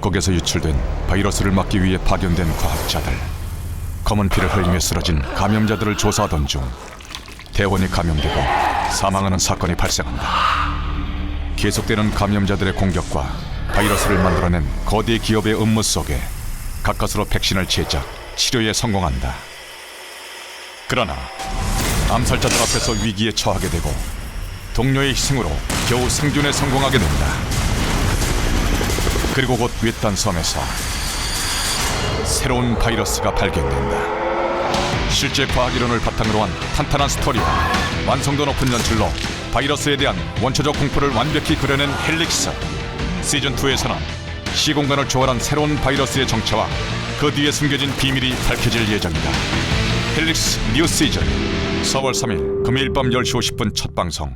뚜껑에서 유출된 바이러스를 막기 위해 파견된 과학자들. 검은 피를 흘리며 쓰러진 감염자들을 조사하던 중 대원이 감염되고 사망하는 사건이 발생한다. 계속되는 감염자들의 공격과 바이러스를 만들어낸 거대 기업의 음모 속에 가까스로 백신을 제작, 치료에 성공한다. 그러나 암살자들 앞에서 위기에 처하게 되고 동료의 희생으로 겨우 생존에 성공하게 된다. 그리고 곧 외딴 섬에서 새로운 바이러스가 발견된다. 실제 과학 이론을 바탕으로 한 탄탄한 스토리와 완성도 높은 연출로 바이러스에 대한 원초적 공포를 완벽히 그려낸 헬릭스. 시즌 2에서는 시공간을 초월한 새로운 바이러스의 정체와 그 뒤에 숨겨진 비밀이 밝혀질 예정이다. 헬릭스 뉴 시즌 4월 3일 금요일 밤 10시 50분 첫 방송